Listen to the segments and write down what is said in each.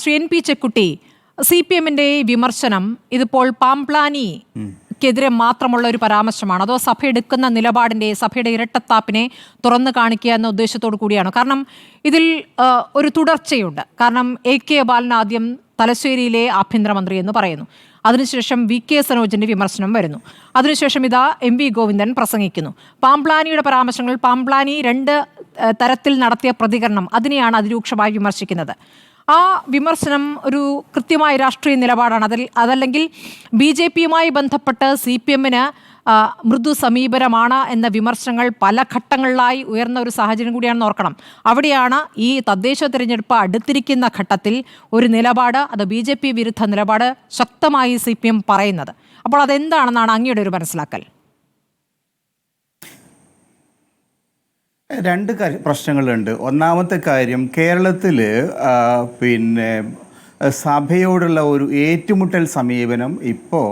Shri N P Chekkutty C P എമ്മിന്റെ വിമർശനം ഇതിപ്പോൾ പാംപ്ലാനിക്കെതിരെ മാത്രമുള്ള ഒരു പരാമർശമാണ്. അതോ സഭ എടുക്കുന്ന നിലപാടിന്റെ സഭയുടെ ഇരട്ടത്താപ്പിനെ തുറന്നു കാണിക്കുക എന്ന ഉദ്ദേശത്തോടു കൂടിയാണ്? കാരണം ഇതിൽ ഒരു തുടർച്ചയുണ്ട്. കാരണം എ കെ ബാലൻ ആദ്യം തലശ്ശേരിയിലെ ആഭ്യന്തരമന്ത്രി എന്ന് പറയുന്നു. അതിനുശേഷം വി കെ സനോജിന്റെ വിമർശനം വരുന്നു. അതിനുശേഷം ഇതാ എം വി ഗോവിന്ദൻ പ്രസംഗിക്കുന്നു. പാംപ്ലാനിയുടെ പരാമർശങ്ങൾ പാംപ്ലാനി രണ്ട് തരത്തിൽ നടത്തിയ പ്രതികരണം അതിനെയാണ് അതിരൂക്ഷമായി വിമർശിക്കുന്നത്. ആ വിമർശനം ഒരു കൃത്യമായ രാഷ്ട്രീയ നിലപാടാണ്. അതിൽ അതല്ലെങ്കിൽ ബി ജെ പിയുമായി ബന്ധപ്പെട്ട് സി പി എമ്മിന് മൃദു സമീപനമാണ് എന്ന വിമർശനങ്ങൾ പല ഘട്ടങ്ങളിലായി ഉയർന്ന ഒരു സാഹചര്യം കൂടിയാണെന്ന് ഓർക്കണം. അവിടെയാണ് ഈ തദ്ദേശ തിരഞ്ഞെടുപ്പ് അടുത്തിരിക്കുന്ന ഘട്ടത്തിൽ ഒരു നിലപാട് അത് ബി ജെ പി വിരുദ്ധ നിലപാട് ശക്തമായി സി പി എം പറയുന്നത്. അപ്പോൾ അതെന്താണെന്നാണ് അങ്ങയുടെ ഒരു മനസ്സിലാക്കൽ? രണ്ട് പ്രശ്നങ്ങളുണ്ട്. ഒന്നാമത്തെ കാര്യം കേരളത്തിൽ പിന്നെ സഭയോടുള്ള ഒരു ഏറ്റുമുട്ടൽ സമീപനം ഇപ്പോൾ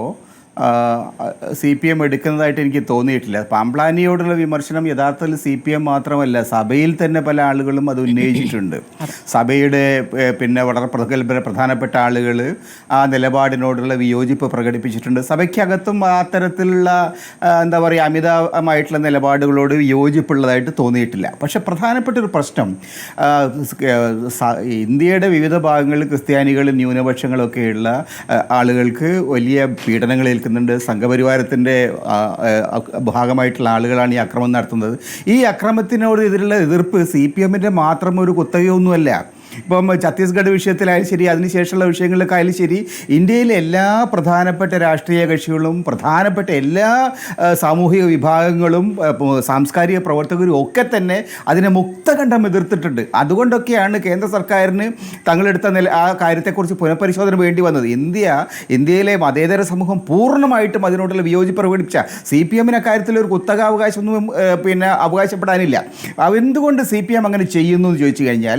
സി പി എം എടുക്കുന്നതായിട്ട് എനിക്ക് തോന്നിയിട്ടില്ല. പാംപ്ലാനിയോടുള്ള വിമർശനം യഥാർത്ഥത്തിൽ സി പി എം മാത്രമല്ല സഭയിൽ തന്നെ പല ആളുകളും അത് ഉന്നയിച്ചിട്ടുണ്ട്. സഭയുടെ പിന്നെ വളരെ പ്രഗത്ഭ പ്രധാനപ്പെട്ട ആളുകൾ ആ നിലപാടിനോടുള്ള വിയോജിപ്പ് പ്രകടിപ്പിച്ചിട്ടുണ്ട്. സഭയ്ക്കകത്തും അത്തരത്തിലുള്ള എന്താ പറയുക അമിതമായിട്ടുള്ള നിലപാടുകളോട് വിയോജിപ്പുള്ളതായിട്ട് തോന്നിയിട്ടില്ല. പക്ഷെ പ്രധാനപ്പെട്ട ഒരു പ്രശ്നം ഇന്ത്യയുടെ വിവിധ ഭാഗങ്ങളിൽ ക്രിസ്ത്യാനികളും ന്യൂനപക്ഷങ്ങളൊക്കെയുള്ള ആളുകൾക്ക് വലിയ പീഡനങ്ങൾ ഏൽക്കുന്നുണ്ട് സംഘപരിവാരത്തിന്റെ ഭാഗമായിട്ടുള്ള ആളുകളാണ് ഈ അക്രമം നടത്തുന്നത്. ഈ അക്രമത്തിനോട് എതിരുള്ള എതിർപ്പ് സി പി എമ്മിന്റെ മാത്രം ഒരു കുത്തകയൊന്നുമല്ല. ഇപ്പം ഛത്തീസ്ഗഡ് വിഷയത്തിലായാലും ശരി അതിനുശേഷമുള്ള വിഷയങ്ങളിലൊക്കെ ശരി ഇന്ത്യയിലെ എല്ലാ പ്രധാനപ്പെട്ട രാഷ്ട്രീയ കക്ഷികളും പ്രധാനപ്പെട്ട എല്ലാ സാമൂഹിക വിഭാഗങ്ങളും സാംസ്കാരിക പ്രവർത്തകരും ഒക്കെ തന്നെ അതിനെ മുക്തകണ്ഠം എതിർത്തിട്ടുണ്ട്. അതുകൊണ്ടൊക്കെയാണ് കേന്ദ്ര സർക്കാരിന് തങ്ങളെടുത്ത നില ആ കാര്യത്തെക്കുറിച്ച് പുനഃപരിശോധന വേണ്ടി വന്നത്. ഇന്ത്യ ഇന്ത്യയിലെ മതേതര സമൂഹം പൂർണമായിട്ടും അതിനോടുള്ള വിയോജിപ്പ് പ്രകടിപ്പിച്ച സി പി എമ്മിന് അക്കാര്യത്തിൽ ഒരു കുത്തകാവകാശമൊന്നും പിന്നെ അവകാശപ്പെടാനില്ല. എന്തുകൊണ്ട് സി പി എം അങ്ങനെ ചെയ്യുന്നു എന്ന് ചോദിച്ചു കഴിഞ്ഞാൽ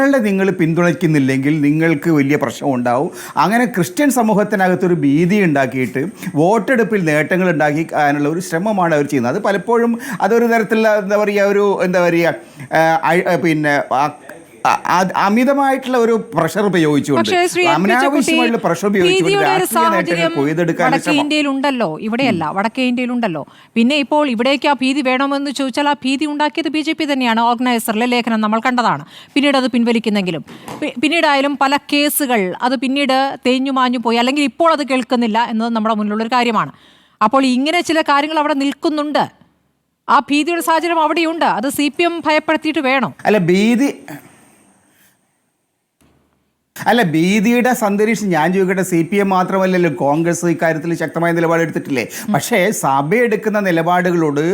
ഞങ്ങളുടെ നിങ്ങൾ പിന്തുണയ്ക്കുന്നില്ലെങ്കിൽ നിങ്ങൾക്ക് വലിയ പ്രശ്നം ഉണ്ടാവും അങ്ങനെ ക്രിസ്ത്യൻ സമൂഹത്തിനകത്തൊരു ഭീതി ഉണ്ടാക്കിയിട്ട് വോട്ടെടുപ്പിൽ നേട്ടങ്ങൾ ഉണ്ടാക്കി അതിനുള്ള ഒരു ശ്രമമാണ് അവർ ചെയ്യുന്നത്. അത് പലപ്പോഴും അതൊരു തരത്തിലുള്ള എന്താ പറയുക ഒരു എന്താ പറയുക പിന്നെ അമിതമായിട്ടുള്ള ഒരു പ്രഷർ ഉപയോഗിച്ചുകൊണ്ട് അനാവശ്യമായിട്ടുള്ള പ്രഷർ ഉപയോഗിച്ചുകൊണ്ട് ഇന്ത്യയിൽ ഉണ്ടല്ലോ ഇവിടെയല്ല വടക്കേ ഇന്ത്യയിൽ ഉണ്ടല്ലോ. പിന്നെ ഇപ്പോൾ ഇവിടേക്ക് ആ ഭീതി വേണമെന്ന് ചോദിച്ചാൽ ആ ഭീതി ഉണ്ടാക്കിയത് ബി ജെ പി തന്നെയാണ് ഓർഗനൈസറിലെ ലേഖനം നമ്മൾ കണ്ടതാണ്. പിന്നീട് അത് പിൻവലിക്കുന്നെങ്കിലും. പിന്നീടായാലും പല കേസുകൾ അത് പിന്നീട് തേഞ്ഞു മാഞ്ഞു പോയി അല്ലെങ്കിൽ ഇപ്പോൾ അത് കേൾക്കുന്നില്ല എന്നത് നമ്മുടെ മുന്നിലുള്ളൊരു കാര്യമാണ്. അപ്പോൾ ഇങ്ങനെ ചില കാര്യങ്ങൾ അവിടെ നിൽക്കുന്നുണ്ട്. ആ ഭീതിയുടെ സാഹചര്യം അവിടെയുണ്ട്. അത് സി പി എം ഭയപ്പെടുത്തിയിട്ട് വേണം. അല്ല ഭീതി അല്ല ഭീതിയുടെ സന്ദേശം ഞാൻ ചോദിക്കട്ടെ സി പി എം മാത്രമല്ലല്ലോ കോൺഗ്രസ് ഇക്കാര്യത്തിൽ ശക്തമായ നിലപാടെടുത്തിട്ടില്ലേ പക്ഷേ സഭ എടുക്കുന്ന നിലപാടുകളോട്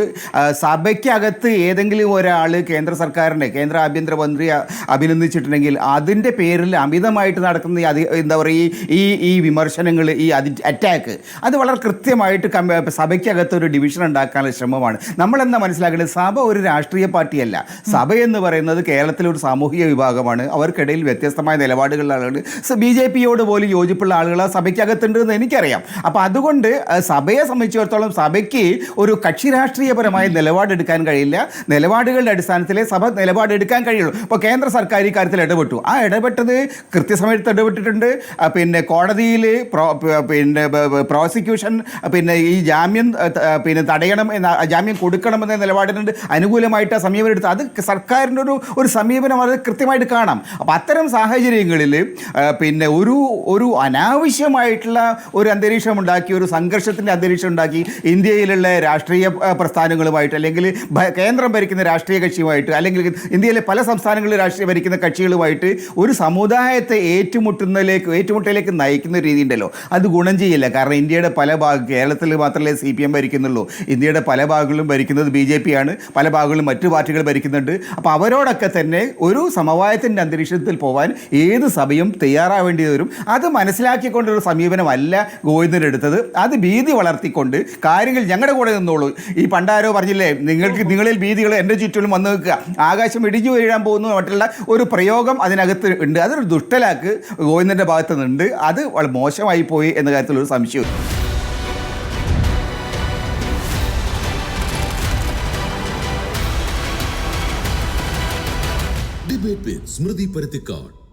സഭയ്ക്കകത്ത് ഏതെങ്കിലും ഒരാൾ കേന്ദ്ര സർക്കാരിനെ കേന്ദ്ര ആഭ്യന്തരമന്ത്രി അ- അഭിനന്ദിച്ചിട്ടുണ്ടെങ്കിൽ അതിന്റെ പേരിൽ അമിതമായിട്ട് നടക്കുന്ന ഈ അതി എന്താ പറയുക ഈ ഈ വിമർശനങ്ങൾ ഈ അതി അറ്റാക്ക് അത് വളരെ കൃത്യമായിട്ട് സഭയ്ക്കകത്ത് ഒരു ഡിവിഷൻ ഉണ്ടാക്കാനുള്ള ശ്രമമാണ്. നമ്മളെന്താ മനസ്സിലാക്കേണ്ടത്? സഭ ഒരു രാഷ്ട്രീയ പാർട്ടിയല്ല. സഭ എന്ന് പറയുന്നത് കേരളത്തിലെ ഒരു സാമൂഹിക വിഭാഗമാണ്. അവർക്കിടയിൽ വ്യത്യസ്തമായ നിലപാടുകളുള്ള ആളുകൾ ബി ജെ പിയോട് പോലും യോജിപ്പുള്ള ആളുകൾ സഭയ്ക്കകത്തുണ്ട് എന്ന് എനിക്കറിയാം. അപ്പോൾ അതുകൊണ്ട് സഭയെ സംബന്ധിച്ചിടത്തോളം സഭയ്ക്ക് ഒരു കക്ഷി രാഷ്ട്രീയപരമായ നിലപാടെടുക്കാൻ കഴിയില്ല. നിലപാടുകളുടെ അടിസ്ഥാനത്തിൽ സഭ നിലപാടെടുക്കാൻ കഴിയുള്ളൂ. ഇപ്പോൾ കേന്ദ്ര സർക്കാർ ഈ കാര്യത്തിൽ ഇടപെട്ടു. ആ ഇടപെട്ടത് കൃത്യസമയത്ത് ഇടപെട്ടിട്ടുണ്ട്. പിന്നെ കോടതിയിൽ പിന്നെ പ്രോസിക്യൂഷൻ പിന്നെ ഈ ജാമ്യം പിന്നെ തടയണം എന്ന ജാമ്യം കൊടുക്കണം എന്ന നിലപാടിനുണ്ട്. അനുകൂലമായിട്ട് സമീപനം എടുത്ത്. അത് സർക്കാരിന്റെ ഒരു ഒരു സമീപനം അത് കൃത്യമായിട്ട് കാണാം. അപ്പോൾ അത്തരം സാഹചര്യങ്ങളിൽ പിന്നെ ഒരു ഒരു അനാവശ്യമായിട്ടുള്ള ഒരു അന്തരീക്ഷം ഉണ്ടാക്കി ഒരു സംഘർഷത്തിന്റെ അന്തരീക്ഷം ഉണ്ടാക്കി ഇന്ത്യയിലുള്ള രാഷ്ട്രീയ പ്രസ്ഥാനങ്ങളുമായിട്ട് അല്ലെങ്കിൽ കേന്ദ്രം ഭരിക്കുന്ന രാഷ്ട്രീയ കക്ഷിയുമായിട്ട് അല്ലെങ്കിൽ ഇന്ത്യയിലെ പല സംസ്ഥാനങ്ങളിൽ രാഷ്ട്രീയ ഭരിക്കുന്ന കക്ഷികളുമായിട്ട് ഒരു സമുദായത്തെ ഏറ്റുമുട്ടുന്നതിലേക്ക് ഏറ്റുമുട്ടലിലേക്ക് നയിക്കുന്ന രീതി ഉണ്ടല്ലോ അത് ഗുണം ചെയ്യില്ല. കാരണം ഇന്ത്യയുടെ പല ഭാഗം കേരളത്തിൽ മാത്രമേ സി പി എം ഭരിക്കുന്നുള്ളൂ. ഇന്ത്യയുടെ പല ഭാഗങ്ങളും ഭരിക്കുന്നത് ബി ജെ പി ആണ് പല ഭാഗങ്ങളും മറ്റു പാർട്ടികൾ ഭരിക്കുന്നുണ്ട്. അപ്പോൾ അവരോടൊക്കെ തന്നെ ഒരു സമവായത്തിന്റെ അന്തരീക്ഷത്തിൽ പോകാൻ ഏത് സഭയും തയ്യാറാവേണ്ടി വരും. അത് മനസ്സിലാക്കിക്കൊണ്ടൊരു സമീപനമല്ല ഗോവിന്ദൻ എടുത്തത് അത് ഭീതി വളർത്തിക്കൊണ്ട് കാര്യങ്ങൾ ഞങ്ങളുടെ കൂടെ നിന്നോളൂ. ഈ പണ്ടാരോ പറഞ്ഞില്ലേ നിങ്ങൾക്ക് നിങ്ങളിൽ ഭീതികൾ എന്റെ ചുറ്റിലും വന്നു നിൽക്കുക. ആകാശം ഇടിഞ്ഞു വീഴാൻ പോകുന്നു മറ്റുള്ള ഒരു പ്രയോഗം അതിനകത്ത് ഉണ്ട്. അതൊരു ദുഷ്ടലാക്ക് ഗോവിന്ദന്റെ ഭാഗത്ത് നിന്നുണ്ട്. അത് വളരെ മോശമായി പോയി എന്ന കാര്യത്തിലൊരു സംശയവും ഡിബേറ്റ് സ്മൃതി പരുത്തിക്കാട്